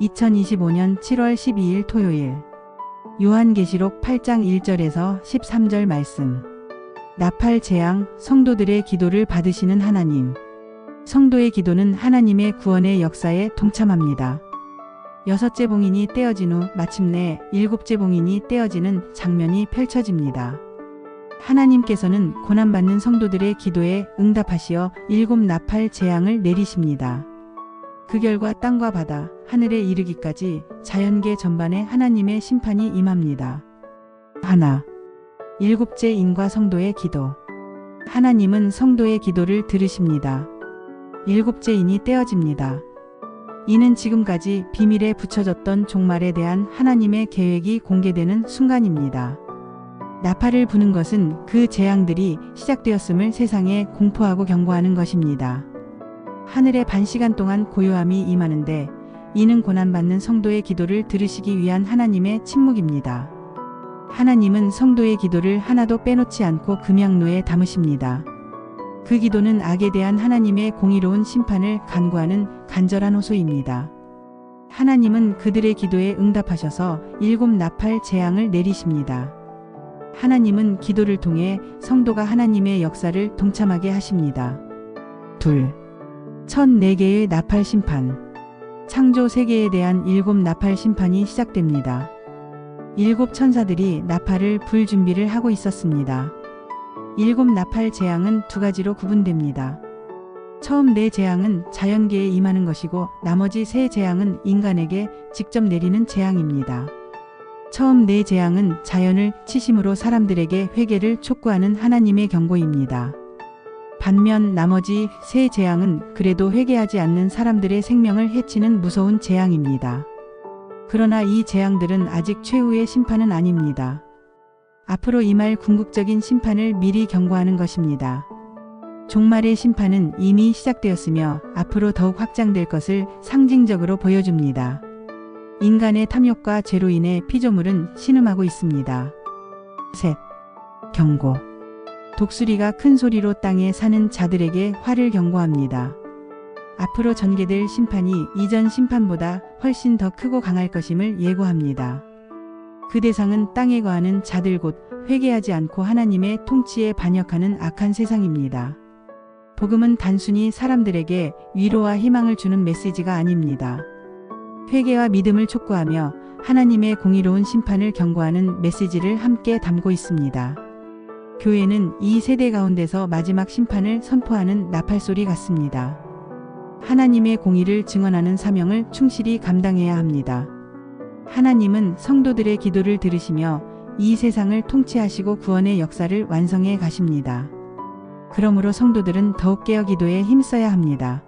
2025년 7월 12일 토요일 요한계시록 8장 1절에서 13절 말씀 나팔 재앙 성도들의 기도를 받으시는 하나님 성도의 기도는 하나님의 구원의 역사에 동참합니다. 여섯째 봉인이 떼어진 후 마침내 일곱째 봉인이 떼어지는 장면이 펼쳐집니다. 하나님께서는 고난받는 성도들의 기도에 응답하시어 일곱 나팔 재앙을 내리십니다. 그 결과 땅과 바다, 하늘에 이르기까지 자연계 전반에 하나님의 심판이 임합니다. 하나. 일곱째 인과 성도의 기도. 하나님은 성도의 기도를 들으십니다. 일곱째 인이 떼어집니다. 이는 지금까지 비밀에 붙여졌던 종말에 대한 하나님의 계획이 공개되는 순간입니다. 나팔을 부는 것은 그 재앙들이 시작되었음을 세상에 공포하고 경고하는 것입니다. 하늘에 반 시간 동안 고요함이 임하는데 이는 고난받는 성도의 기도를 들으시기 위한 하나님의 침묵입니다. 하나님은 성도의 기도를 하나도 빼놓지 않고 금양로에 담으십니다. 그 기도는 악에 대한 하나님의 공의로운 심판을 간구하는 간절한 호소입니다. 하나님은 그들의 기도에 응답하셔서 일곱 나팔 재앙을 내리십니다. 하나님은 기도를 통해 성도가 하나님의 역사를 동참하게 하십니다. 둘. 천네 개의 나팔 심판. 창조 세계에 대한 일곱 나팔 심판이 시작됩니다. 일곱 천사들이 나팔을 불 준비를 하고 있었습니다. 일곱 나팔 재앙은 두 가지로 구분됩니다. 처음 네 재앙은 자연계에 임하는 것이고 나머지 세 재앙은 인간에게 직접 내리는 재앙입니다. 처음 네 재앙은 자연을 치심으로 사람들에게 회개를 촉구하는 하나님의 경고입니다. 반면 나머지 세 재앙은 그래도 회개하지 않는 사람들의 생명을 해치는 무서운 재앙입니다. 그러나 이 재앙들은 아직 최후의 심판은 아닙니다. 앞으로 임할 궁극적인 심판을 미리 경고하는 것입니다. 종말의 심판은 이미 시작되었으며 앞으로 더욱 확장될 것을 상징적으로 보여줍니다. 인간의 탐욕과 죄로 인해 피조물은 신음하고 있습니다. 셋. 경고. 독수리가 큰 소리로 땅에 사는 자들에게 화를 경고합니다. 앞으로 전개될 심판이 이전 심판보다 훨씬 더 크고 강할 것임을 예고합니다. 그 대상은 땅에 거하는 자들 곧 회개하지 않고 하나님의 통치에 반역하는 악한 세상입니다. 복음은 단순히 사람들에게 위로와 희망을 주는 메시지가 아닙니다. 회개와 믿음을 촉구하며 하나님의 공의로운 심판을 경고하는 메시지를 함께 담고 있습니다. 교회는 이 세대 가운데서 마지막 심판을 선포하는 나팔소리 같습니다. 하나님의 공의를 증언하는 사명을 충실히 감당해야 합니다. 하나님은 성도들의 기도를 들으시며 이 세상을 통치하시고 구원의 역사를 완성해 가십니다. 그러므로 성도들은 더욱 깨어 기도에 힘써야 합니다.